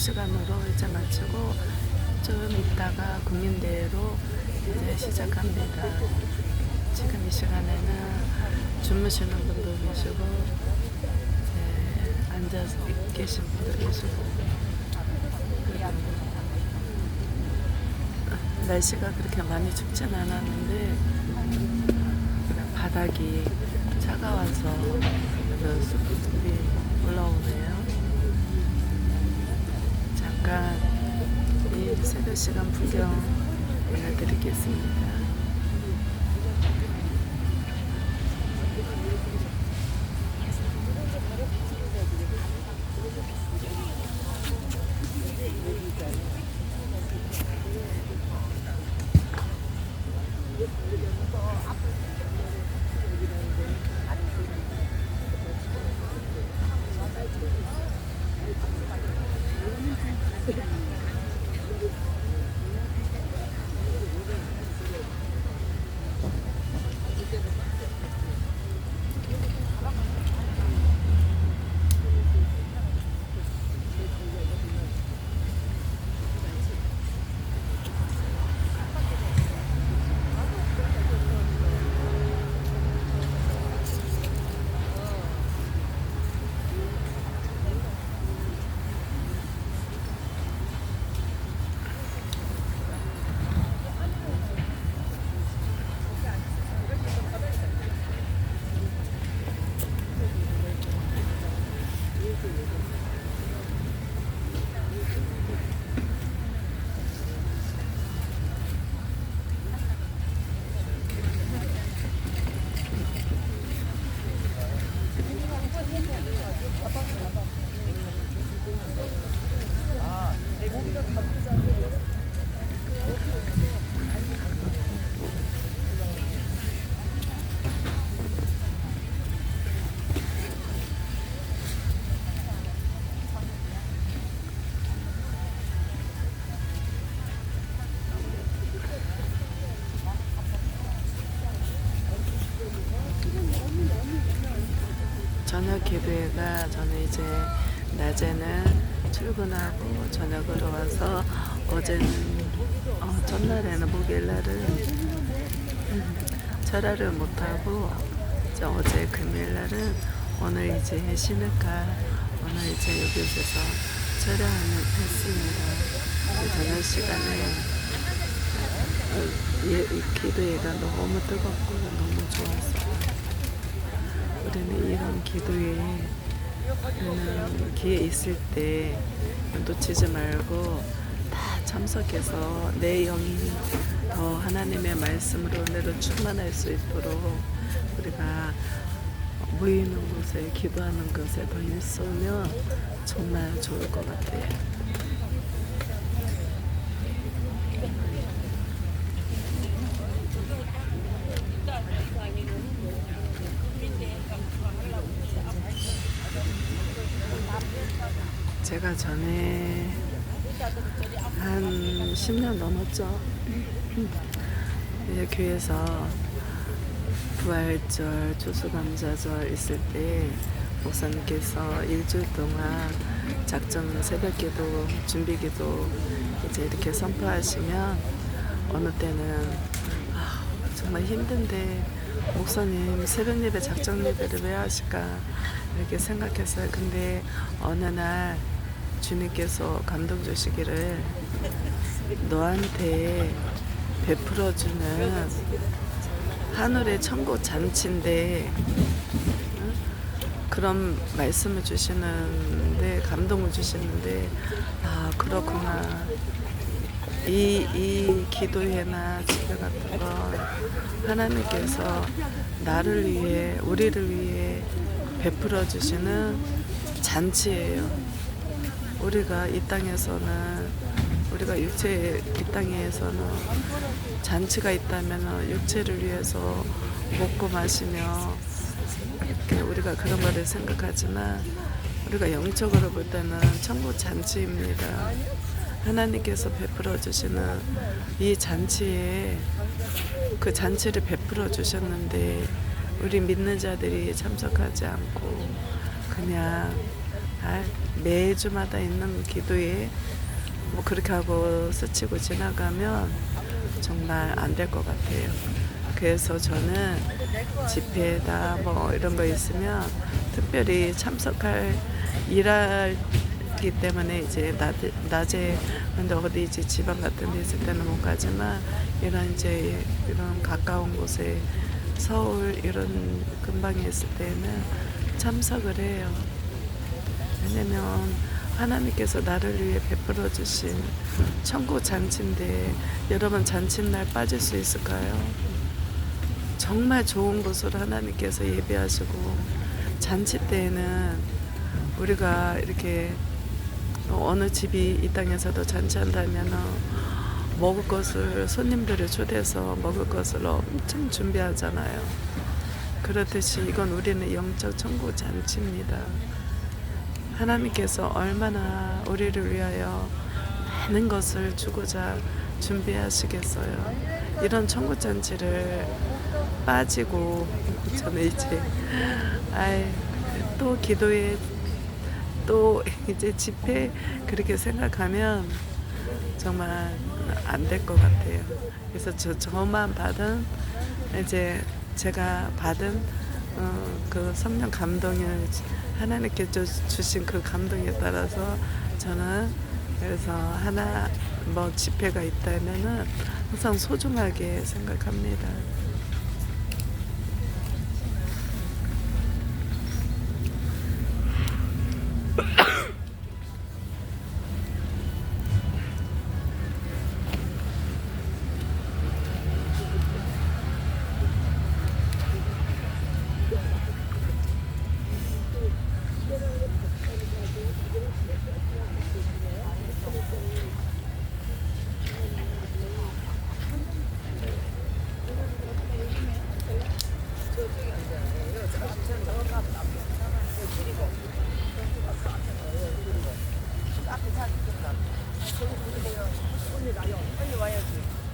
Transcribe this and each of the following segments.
시간으로 이제 마치고 좀 있다가 국민대회로 이제 시작합니다. 지금 이 시간에는 주무시는 분도 계시고 이제 앉아서 계신 분도 계시고 그리고 날씨가 그렇게 많이 춥진 않았는데 바닥이 차가워서 그 수분이 올라오네요. 잠깐 이 새벽 시간 풍경 보여드리겠습니다. 저녁 기도회가 저는 이제 낮에는 출근하고 저녁으로 와서 어제는 어, 전날에는 목요일날은 음, 절하를 못하고 어제 금요일날은 오늘 이제 쉬니까 오늘 이제 여기서 절하는 했습니다. 그 저녁 시간에 기도회가 너무 뜨겁고 너무 좋았어요. 우리는 이런 기도에 음, 기회 있을 때 놓치지 말고 다 참석해서 내 영이 더 하나님의 말씀으로 내로 충만할 수 있도록 우리가 모이는 곳에 기도하는 것에 더 힘쓰면 정말 좋을 것 같아요. 제가 전에 한 10년 넘었죠. 교회에서 부활절, 추수감사절 있을 때 목사님께서 일주일 동안 작정 새벽기도, 준비기도 이제 이렇게 선포하시면 어느 때는 아, 정말 힘든데 목사님 새벽 예배 작정 예배를 왜 하실까 이렇게 생각했어요. 근데 어느 날 주님께서 감동 주시기를 너한테 베풀어 주는 하늘의 천국 잔치인데 응? 그런 말씀을 주시는데 감동을 주시는데 아 그렇구나 이, 이 기도회나 집회 같은 건 하나님께서 나를 위해 우리를 위해 베풀어 주시는 잔치예요. 우리가 이 땅에서는 우리가 육체 이 땅에서는 잔치가 있다면 육체를 위해서 먹고 마시며 이렇게 우리가 그런 거를 생각하지만 우리가 영적으로 볼 때는 천국 잔치입니다. 하나님께서 베풀어 주시는 이 잔치에 그 잔치를 베풀어 주셨는데 우리 믿는 자들이 참석하지 않고 그냥 아, 매주마다 있는 기도에 뭐 그렇게 하고 스치고 지나가면 정말 안 될 것 같아요. 그래서 저는 집회다 뭐 이런 거 있으면 특별히 참석할 일하기 때문에 이제 낮에, 낮에 근데 어디 이제 지방 같은 데 있을 때는 못 가지만 이런 이제 이런 가까운 곳에 서울 이런 근방에 있을 때는 참석을 해요. 왜냐면 하나님께서 나를 위해 베풀어 주신 천국 잔치인데 여러분 잔칫날 빠질 수 있을까요? 정말 좋은 곳으로 하나님께서 예배하시고 잔치 때에는 우리가 이렇게 어느 집이 이 땅에서도 잔치한다면 먹을 것을 손님들을 초대해서 먹을 것을 엄청 준비하잖아요. 그렇듯이 이건 우리는 영적 천국 잔치입니다. 하나님께서 얼마나 우리를 위하여 많은 것을 주고자 준비하시겠어요. 이런 천국 잔치를 빠지고 저는 이제 아이 또 기도에 또 이제 집회 그렇게 생각하면 정말 안 될 것 같아요. 그래서 저 저만 받은 이제 제가 받은 어, 그 성령 감동을 하나님께 주- 주신 그 감동에 따라서 저는 그래서 하나 뭐 집회가 있다면은 항상 소중하게 생각합니다. 是咋样？我以为也是。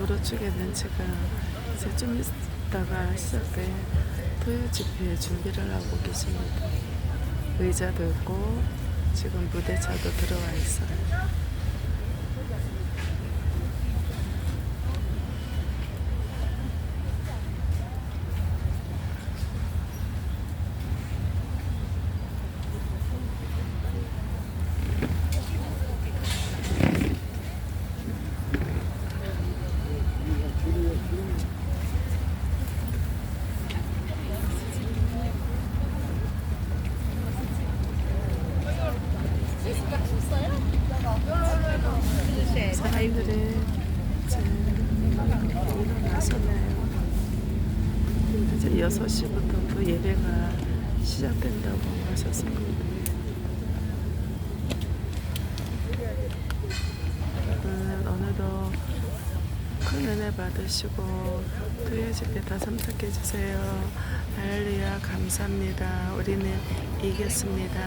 도로 쪽에는 지금 이제 좀 있다가 시작될 토요 집회 준비를 하고 계십니다. 의자도 있고 지금 무대차도 들어와 있어요. 사람들이 이제 일어나서나요. 이제 6시부터 그 예배가 시작된다고 하셨습니다. 여러분 오늘도 큰 은혜 받으시고 토요 집회 다 참석해 주세요. 할렐루야 감사합니다. 우리는 이겼습니다.